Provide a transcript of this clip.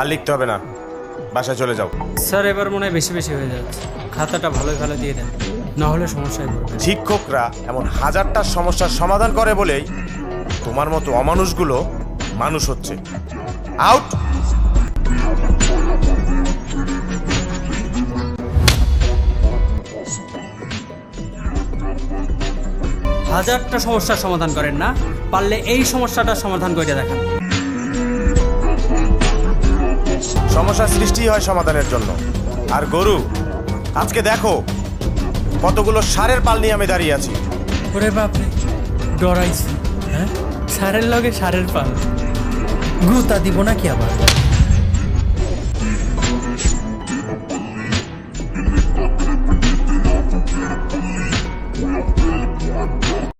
আর লিখতে হবে না। বাসায় চলে যাও। স্যার এবার মনে হয় বেশি বেশি হয়ে যাচ্ছে। খাতাটা ভালোই ভালো দিয়ে দেন না হলে সমস্যায় পড়বে শিক্ষকরা এমন হাজারটা সমস্যার সমাধান করে বলেই তোমার মতো অমানুষগুলো মানুষ হচ্ছে। আউট হাজারটা সমস্যার সমাধান করেন না পারলে এই সমস্যাটার সমাধান করে দেখান। সমস্যা সৃষ্টি হয় সমাধানের জন্য। আর গরু, আজকে দেখো কতগুলো সারের পাল নিয়ে আমি দাঁড়িয়ে আছি। ওরে বাপরে, ডরাইছি হ্যাঁ? সারের লগে সারের পাল। গুতা দিব নাকি আবার?